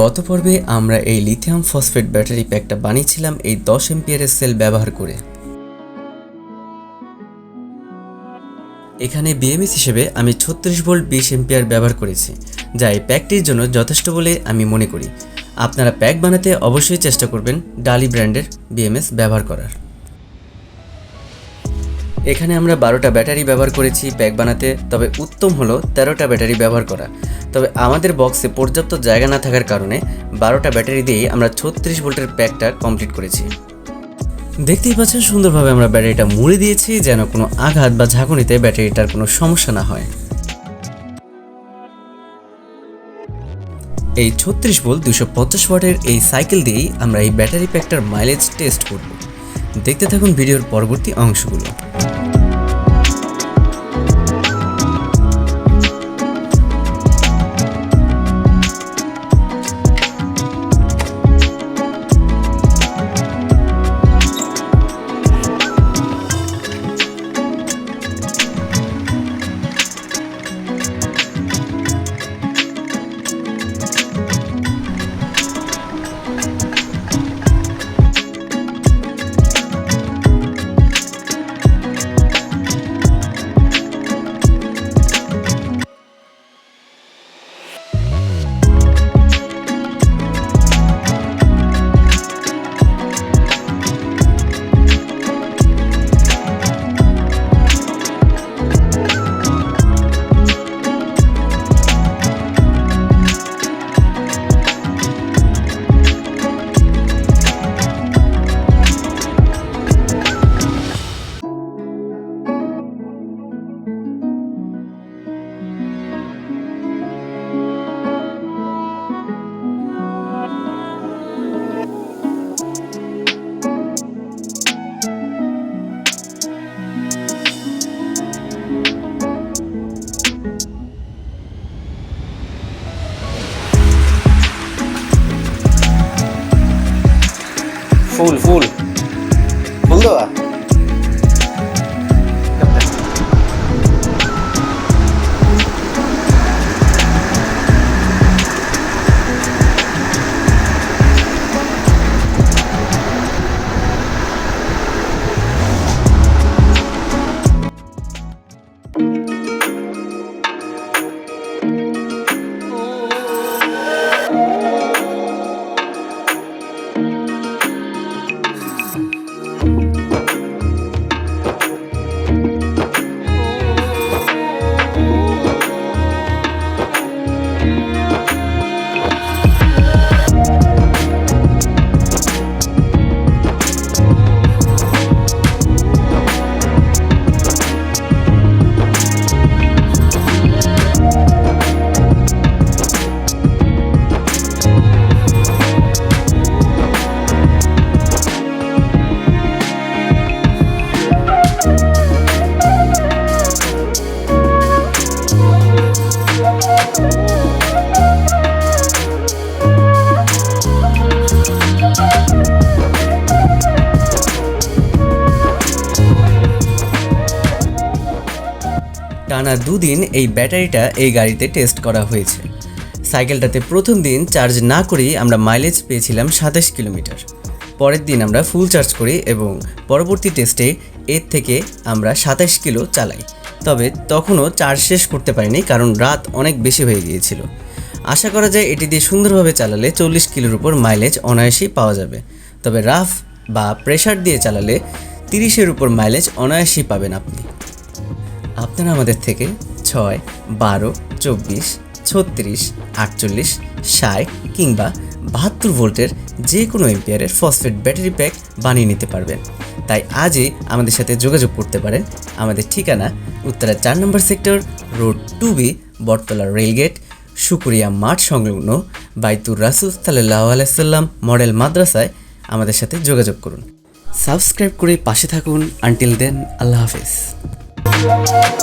গত পর্বে আমরা এই লিথিয়াম ফসফেট ব্যাটারি প্যাকটা বানিয়েছিলাম এই দশ এমপিয়ারের সেল ব্যবহার করে। এখানে বিএমএস হিসেবে আমি ছত্রিশ ভোল্ট বিশ এম্পিয়ার ব্যবহার করেছি, যা এই প্যাকটির জন্য যথেষ্ট বলে আমি মনে করি। আপনারা প্যাক বানাতে অবশ্যই চেষ্টা করবেন ডালি ব্র্যান্ডের বিএমএস ব্যবহার করার। এখানে আমরা বারোটা ব্যাটারি ব্যবহার করেছি প্যাক বানাতে, তবে উত্তম হলো তেরোটা ব্যাটারি ব্যবহার করা। তবে আমাদের বক্সে পর্যাপ্ত জায়গা না থাকার কারণে বারোটা ব্যাটারি দিয়েই আমরা ছত্রিশ ভোল্টের প্যাকটা কমপ্লিট করেছি। দেখতেই পাচ্ছেন সুন্দরভাবে আমরা ব্যাটারিটা মুড়ে দিয়েছি, যেন কোনো আঘাত বা ঝাঁকুনিতে ব্যাটারিটার কোনো সমস্যা না হয়। এই ছত্রিশ ভোল্ট দুশো পঞ্চাশ ওয়াটের এই সাইকেল দিয়েই আমরা এই ব্যাটারি প্যাকটার মাইলেজ টেস্ট করব। দেখতে থাকুন ভিডিওর পরবর্তী অংশগুলো। ফুল ফুল। ফুল দেওয়া? টানা দুদিন এই ব্যাটারিটা এই গাড়িতে টেস্ট করা হয়েছে। সাইকেলটাতে প্রথম দিন চার্জ না করেই আমরা মাইলেজ পেয়েছিলাম সাতাশ কিলোমিটার। পরের দিন আমরা ফুল চার্জ করি এবং পরবর্তী টেস্টে এর থেকে আমরা সাতাশ কিলো চালাই। তবে তখনও চার্জ শেষ করতে পারিনি কারণ রাত অনেক বেশি হয়ে গিয়েছিল। আশা করা যায় এটি দিয়ে সুন্দরভাবে চালালে চল্লিশ কিলোর উপর মাইলেজ অনায়াসেই পাওয়া যাবে। তবে রাফ বা প্রেশার দিয়ে চালালে তিরিশের উপর মাইলেজ অনায়াসেই পাবেন আপনি। আপনারা আমাদের থেকে ছয়, বারো, চব্বিশ, ছত্রিশ, আটচল্লিশ, ষাট কিংবা বাহাত্তর ভোল্টের যে কোনো এম্পিয়ারের ফসফেট ব্যাটারি প্যাক বানিয়ে নিতে পারবেন। তাই আজই আমাদের সাথে যোগাযোগ করতে পারেন। আমাদের ঠিকানা উত্তরা চার নম্বর সেক্টর, রোড টু বি, বটতলা রেলগেট সুকুরিয়া মাঠ সংলগ্ন বাইতুর রাসুল সাল্লাহ আলাইসাল্লাম মডেল মাদ্রাসায় আমাদের সাথে যোগাযোগ করুন। সাবস্ক্রাইব করে পাশে থাকুন। আনটিল দেন, আল্লাহ হাফেজ। Thank